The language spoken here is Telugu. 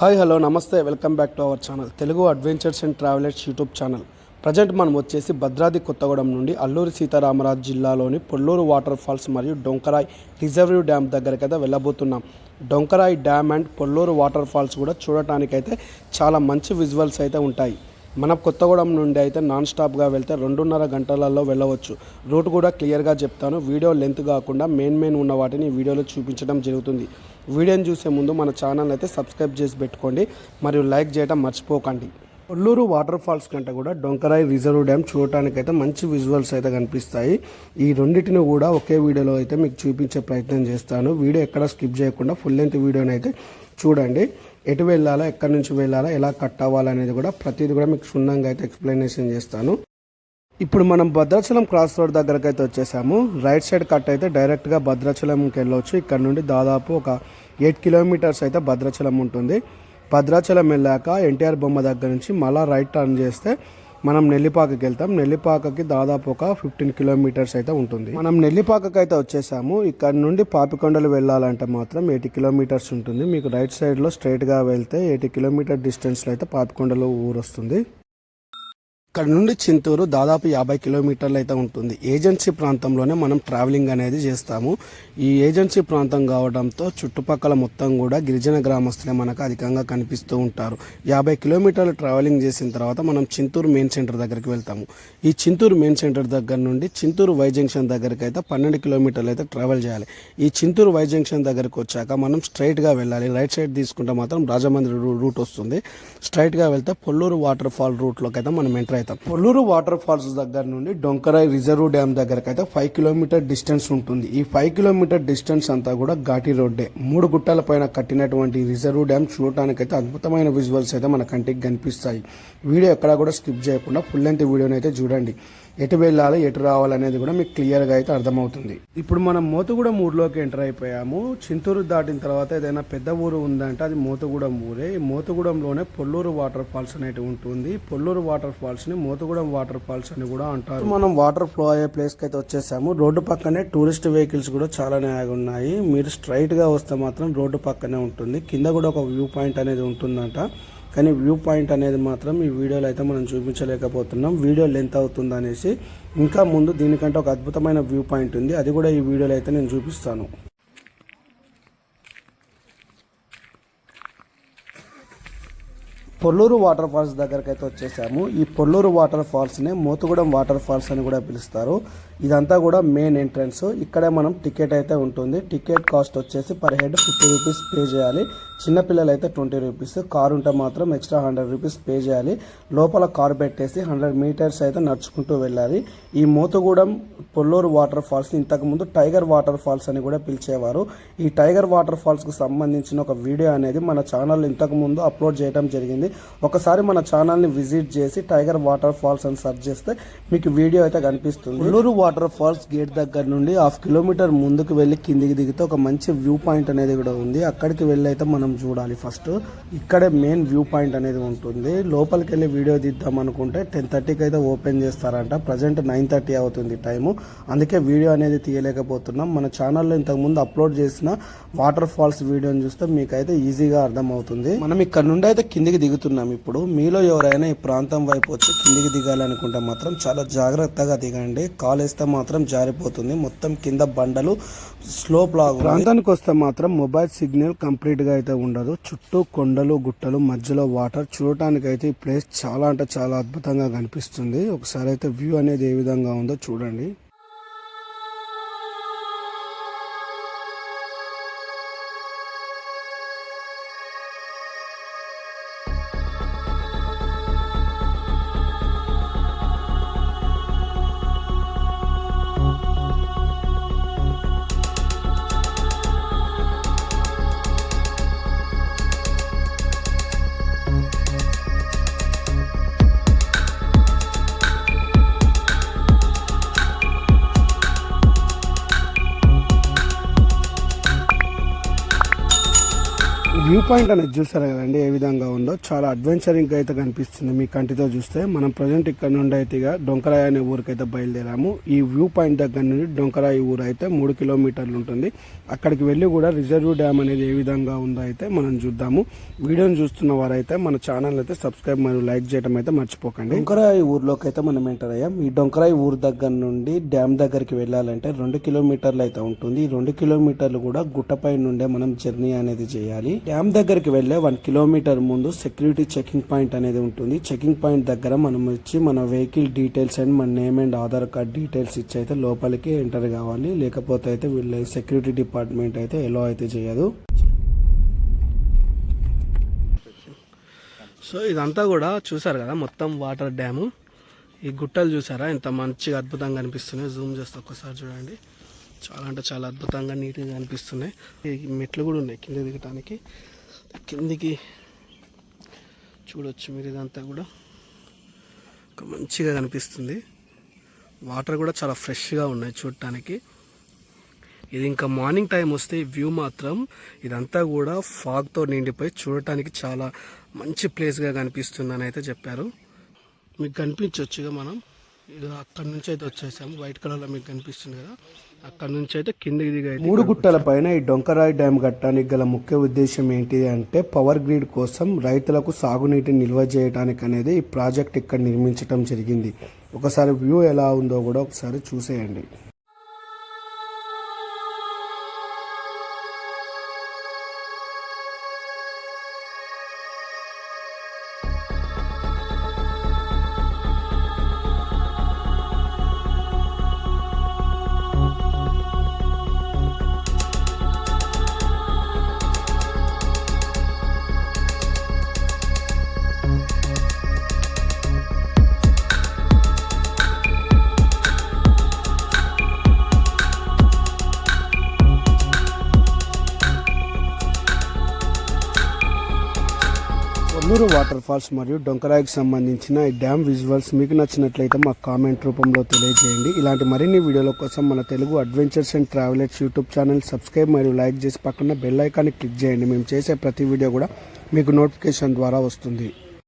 Hi hello namaste welcome back to our channel. Telugu adventures and travellers YouTube channel. Present మనం వచ్చేసి భద్రాద్రి కొత్తగూడెం నుండి అల్లూరి సీతారామరాజు జిల్లాలోని పొల్లూరు వాటర్ ఫాల్స్ మరియు డొంకరాయ్ రిజర్వ్యూ డ్యామ్ దగ్గరికి అయితే వెళ్ళబోతున్నాం. Donkarai dam and Polluru water falls కూడా చూడటానికైతే చాలా మంచి విజువల్స్ అయితే ఉంటాయి. మన కొత్తగూడెం నుండి అయితే నాన్ స్టాప్గా వెళ్తే రెండున్నర గంటలలో వెళ్ళవచ్చు. రూట్ కూడా క్లియర్గా చెప్తాను. వీడియో లెంత్ కాకుండా మెయిన్ మెయిన్ ఉన్న వాటిని వీడియోలో చూపించడం జరుగుతుంది. వీడియోని చూసే ముందు మన ఛానల్ అయితే సబ్స్క్రైబ్ చేసి పెట్టుకోండి. మరియు లైక్ చేయడం మర్చిపోకండి. కొల్లూరు వాటర్ ఫాల్స్ కంటే కూడా డొంకరాయి రిజర్వ్ డ్యామ్ చూడటానికైతే మంచి విజువల్స్ అయితే కనిపిస్తాయి. ఈ రెండింటిని కూడా ఒకే వీడియోలో అయితే మీకు చూపించే ప్రయత్నం చేస్తాను. వీడియో ఎక్కడ స్కిప్ చేయకుండా ఫుల్ లెంత్ వీడియోని అయితే చూడండి. ఎటు వెళ్ళాలా ఎక్కడి నుంచి వెళ్ళాలా ఎలా కట్ అవ్వాలనేది కూడా ప్రతిదీ కూడా మీకు క్షుణ్ణంగా అయితే ఎక్స్ప్లెనేషన్ చేస్తాను. ఇప్పుడు మనం భద్రాచలం క్రాస్ రోడ్ దగ్గరకు అయితే వచ్చేసాము. రైట్ సైడ్ కట్ అయితే డైరెక్ట్గా భద్రాచలంకి వెళ్ళవచ్చు ఇక్కడ నుండి దాదాపు ఒక ఎయిట్ కిలోమీటర్స్ అయితే భద్రాచలం ఉంటుంది. భద్రాచలం వెళ్ళాక ఎన్టీఆర్ బొమ్మ దగ్గర నుంచి మళ్ళా రైట్ టర్న్ చేస్తే మనం నెల్లిపాకకి వెళ్తాం. నెల్లిపాకకి దాదాపు ఒక ఫిఫ్టీన్ కిలోమీటర్స్ అయితే ఉంటుంది. మనం నెల్లిపాకకి అయితే వచ్చేసాము. ఇక్కడ నుండి పాపికొండలు వెళ్ళాలంటే మాత్రం ఎయిటీ కిలోమీటర్స్ ఉంటుంది. మీకు రైట్ సైడ్లో స్ట్రైట్గా వెళ్తే ఎయిటీ కిలోమీటర్ డిస్టెన్స్లో అయితే పాపికొండలు ఊరు వస్తుంది ఇక్కడ నుండి చింతూరు దాదాపు యాభై కిలోమీటర్లు అయితే ఉంటుంది. ఏజెన్సీ ప్రాంతంలోనే మనం ట్రావెలింగ్ అనేది చేస్తాము. ఈ ఏజెన్సీ ప్రాంతం కావడంతో చుట్టుపక్కల మొత్తం కూడా గిరిజన గ్రామస్తులే మనకు అధికంగా కనిపిస్తూ ఉంటారు. యాభై కిలోమీటర్లు ట్రావెలింగ్ చేసిన తర్వాత మనం చింతూరు మెయిన్ సెంటర్ దగ్గరికి వెళ్తాము. ఈ చింతూరు మెయిన్ సెంటర్ దగ్గర నుండి చింతూరు వై జంక్షన్ దగ్గరికి అయితే పన్నెండు కిలోమీటర్లు అయితే ట్రావెల్ చేయాలి. ఈ చింతూరు వై జంక్షన్ దగ్గరికి వచ్చాక మనం స్ట్రైట్గా వెళ్ళాలి. రైట్ సైడ్ తీసుకుంటే మాత్రం రాజమండ్రి రూట్ వస్తుంది. స్ట్రైట్గా వెళ్తే పొల్లూరు వాటర్ ఫాల్ రూట్లోకి అయితే మనం ఎంటర్ అయితే పొల్లూరు వాటర్ ఫాల్స్ దగ్గర నుండి డొంకరాయ్ రిజర్వ్ డ్యామ్ దగ్గరకు అయితే ఫైవ్ కిలోమీటర్ డిస్టెన్స్ ఉంటుంది. ఈ ఫైవ్ కిలోమీటర్ డిస్టెన్స్ అంతా కూడా ఘాటి రోడ్డే. మూడు గుట్టల పైన కట్టినటువంటి రిజర్వ్ డ్యామ్ చూడటానికైతే అద్భుతమైన విజువల్స్ అయితే మన కంటికి కనిపిస్తాయి. వీడియో ఎక్కడా కూడా స్కిప్ చేయకుండా ఫుల్ లెంత్ వీడియోని అయితే చూడండి. ఎటు వెళ్ళాలి ఎటు రావాలి అనేది కూడా మీకు క్లియర్గా అయితే అర్థమవుతుంది. ఇప్పుడు మనం మోతుగూడెం ఊర్లోకి ఎంటర్ అయిపోయాము. చింతూరు దాటిన తర్వాత ఏదైనా పెద్ద ఊరు ఉందంటే అది మోతుగూడెం ఊరే. ఈ మోతుగూడెంలోనే పొల్లూరు వాటర్ ఫాల్స్ అనేవి ఉంటుంది. పొల్లూరు వాటర్ ఫాల్స్ని మోతుగూడెం వాటర్ ఫాల్స్ అని కూడా అంటారు. మనం వాటర్ ఫ్లో అయ్యే ప్లేస్కి అయితే వచ్చేసాము. రోడ్డు పక్కనే టూరిస్ట్ వెహికల్స్ కూడా చాలానే ఆగి ఉన్నాయి. మీరు స్ట్రైట్గా వస్తే మాత్రం రోడ్డు పక్కనే ఉంటుంది. కింద కూడా ఒక వ్యూ పాయింట్ అనేది ఉంటుందంట. కానీ వ్యూ పాయింట్ అనేది మాత్రం ఈ వీడియోలో అయితే మనం చూపించలేకపోతున్నాం. వీడియో లెంత్ అవుతుంది అనేసి ఇంకా ముందు దీనికంటే ఒక అద్భుతమైన వ్యూ పాయింట్ ఉంది. అది కూడా ఈ వీడియోలో అయితే నేను చూపిస్తాను. పొల్లూరు వాటర్ ఫాల్స్ దగ్గరకు అయితే వచ్చేసాము. ఈ పొల్లూరు వాటర్ ఫాల్స్నే మోతుగూడెం వాటర్ ఫాల్స్ అని కూడా పిలుస్తారు. ఇదంతా కూడా మెయిన్ ఎంట్రన్స్. ఇక్కడే మనం టికెట్ అయితే ఉంటుంది. టికెట్ కాస్ట్ వచ్చేసి per head fifty rupees pay చేయాలి. చిన్నపిల్లలు అయితే ట్వంటీ రూపీస్. కార్ ఉంటే మాత్రం ఎక్స్ట్రా హండ్రెడ్ రూపీస్ పే చేయాలి. లోపల కార్ పెట్టేసి హండ్రెడ్ మీటర్స్ అయితే నడుచుకుంటూ వెళ్ళాలి. ఈ మోతుగూడెం పొల్లూరు వాటర్ ఫాల్స్ని ఇంతకుముందు టైగర్ వాటర్ ఫాల్స్ అని కూడా పిలిచేవారు. ఈ టైగర్ వాటర్ ఫాల్స్కి సంబంధించిన ఒక వీడియో అనేది మన ఛానల్ ఇంతకుముందు అప్లోడ్ చేయడం జరిగింది. ఒకసారి మన ఛానల్ని విజిట్ చేసి టైగర్ వాటర్ ఫాల్స్ అని సెర్చ్ చేస్తే మీకు వీడియో అయితే కనిపిస్తుంది. ఉల్లూరు వాటర్ ఫాల్స్ గేట్ దగ్గర నుండి హాఫ్ కిలోమీటర్ ముందుకు వెళ్ళి కిందికి దిగితే ఒక మంచి వ్యూ పాయింట్ అనేది కూడా ఉంది. అక్కడికి వెళ్ళి అయితే మనం చూడాలి ఫస్ట్. ఇక్కడే మెయిన్ వ్యూ పాయింట్ అనేది ఉంటుంది. లోపలికి వెళ్ళి వీడియో తీద్దాం అనుకుంటే టెన్ థర్టీకి అయితే ఓపెన్ చేస్తారంట. ప్రజెంట్ నైన్ థర్టీ అవుతుంది టైము. అందుకే వీడియో అనేది తీయలేకపోతున్నాం. మన ఛానల్లో ఇంతకుముందు అప్లోడ్ చేసిన వాటర్ ఫాల్స్ వీడియోని చూస్తే మీకైతే ఈజీగా అర్థమవుతుంది. మనం ఇక్కడ నుండి అయితే కిందికి దిగుతున్నాం ఇప్పుడు. మీలో ఎవరైనా ఈ ప్రాంతం వైపు వచ్చి కిందికి దిగాలనుకుంటే మాత్రం చాలా జాగ్రత్తగా దిగండి. కాల్ వేస్తే మాత్రం జారిపోతుంది. మొత్తం కింద బండలు స్లోప్ లాగా ప్రాంతానికి వస్తే మాత్రం మొబైల్ సిగ్నల్ కంప్లీట్గా అయితే ఉండదు. చుట్టూ కొండలు గుట్టలు మధ్యలో వాటర్. చూడటానికి అయితే ఈ ప్లేస్ చాలా అంటే చాలా అద్భుతంగా కనిపిస్తుంది. ఒకసారి అయితే వ్యూ అనేది ఏ విధంగా ఉందో చూడండి. వ్యూ పాయింట్ అనేది చూసారు కదండి ఏ విధంగా ఉందో. చాలా అడ్వెంచరింగ్ అయితే కనిపిస్తుంది మీ కంటితో చూస్తే. మనం ప్రజెంట్ ఇక్కడ నుండి అయితే ఇక డొంకరాయి అనే ఊరికైతే బయలుదేరాము. ఈ వ్యూ పాయింట్ దగ్గర నుండి డొంకరాయ్ ఊరు అయితే మూడు కిలోమీటర్లు ఉంటుంది. అక్కడికి వెళ్ళి కూడా రిజర్వ్ డ్యామ్ అనేది ఏ విధంగా ఉందో అయితే మనం చూద్దాము. వీడియోని చూస్తున్న వారైతే మన ఛానల్ అయితే సబ్స్క్రైబ్ మరియు లైక్ చేయడం అయితే మర్చిపోకండి. డొంకరాయి ఊర్లోకి అయితే మనం ఎంటర్ అయ్యాం. ఈ డొంకరాయి ఊరు దగ్గర నుండి డ్యామ్ దగ్గరికి వెళ్ళాలంటే రెండు కిలోమీటర్లు అయితే ఉంటుంది. ఈ రెండు కిలోమీటర్లు కూడా గుట్టపై నుండే మనం జర్నీ అనేది చేయాలి. డ్యామ్ దగ్గరికి వెళ్ళే వన్ కిలోమీటర్ ముందు సెక్యూరిటీ చెకింగ్ పాయింట్ అనేది ఉంటుంది. చెకింగ్ పాయింట్ దగ్గర మనం వచ్చి మన వెహికల్ డీటెయిల్స్ అండ్ మన name and Aadhaar card details ఇచ్చి అయితే లోపలికి ఎంటర్ కావాలి. లేకపోతే అయితే వీళ్ళ సెక్యూరిటీ డిపార్ట్మెంట్ అయితే ఎలా అయితే చేయదు. సో ఇదంతా కూడా చూసారు కదా మొత్తం వాటర్ డ్యాము. ఈ గుట్టలు చూసారా? ఎంత మంచిగా అద్భుతంగా అనిపిస్తున్నాయి. జూమ్ చేస్తే ఒక్కసారి చూడండి. చాలా అంటే చాలా అద్భుతంగా నీట్గా అనిపిస్తున్నాయి. మెట్లు కూడా ఉన్నాయి కింద దిగటానికి. కిందికి చూడొచ్చు మీరు ఇదంతా కూడా. ఒక మంచిగా కనిపిస్తుంది. వాటర్ కూడా చాలా ఫ్రెష్గా ఉన్నాయి చూడటానికి. ఇది ఇంకా మార్నింగ్ టైం వస్తే వ్యూ మాత్రం ఇదంతా కూడా ఫాగ్తో నిండిపోయి చూడటానికి చాలా మంచి ప్లేస్గా కనిపిస్తుందని అయితే చెప్పారు. మీకు కనిపించవచ్చుగా మనం. ఇది అక్కడ నుంచి అయితే వచ్చేసాము. వైట్ కలర్లో మీకు కనిపిస్తుంది కదా. అక్కడ నుంచి అయితే కిందకి దిగి మూడు గుట్టల పైన ఈ డొంకరాయి డ్యామ్ కట్టడానికి గల ముఖ్య ఉద్దేశం ఏంటిది అంటే పవర్ గ్రిడ్ కోసం రైతులకు సాగునీటిని నిల్వ చేయడానికి అనేది ఈ ప్రాజెక్ట్ ఇక్కడ నిర్మించడం జరిగింది. ఒకసారి వ్యూ ఎలా ఉందో కూడా ఒకసారి చూసేయండి. కొల్లూరు వాటర్ ఫాల్స్ మరియు డొంకరాయికి సంబంధించిన ఈ డ్యామ్ విజువల్స్ మీకు నచ్చినట్లయితే మాకు కామెంట్ రూపంలో తెలియజేయండి. ఇలాంటి మరిన్ని వీడియోల కోసం మన Telugu adventures and travellers YouTube channel subscribe మరియు లైక్ చేసి పక్కన బెల్ ఐకాన్ని క్లిక్ చేయండి. మేము చేసే ప్రతి వీడియో కూడా మీకు నోటిఫికేషన్ ద్వారా వస్తుంది.